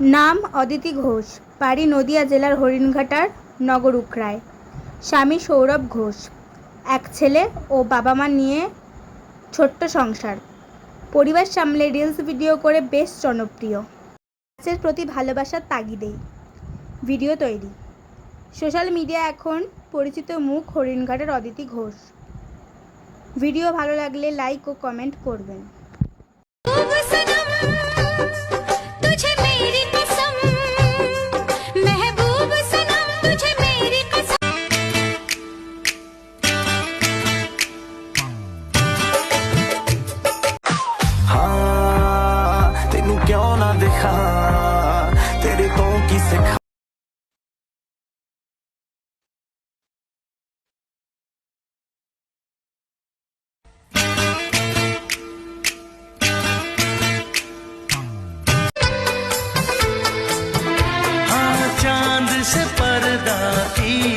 নাম অদিতি ঘোষ, বাড়ি নদিয়া জেলার হরিণঘাটার নগর উখড়ায় স্বামী সৌরভ ঘোষ, এক ছেলে ও বাবা মা নিয়ে ছোট্ট সংসার। পরিবার সামলে রিলস ভিডিও করে বেশ জনপ্রিয়। নাচের প্রতি ভালোবাসার তাগিদেই ভিডিও তৈরি। সোশ্যাল মিডিয়া এখন পরিচিত মুখ হরিণঘাটের অদিতি ঘোষ। ভিডিও ভালো লাগলে লাইক ও কমেন্ট করবেন। दिखा तेरे को किसे खा से पर्दा की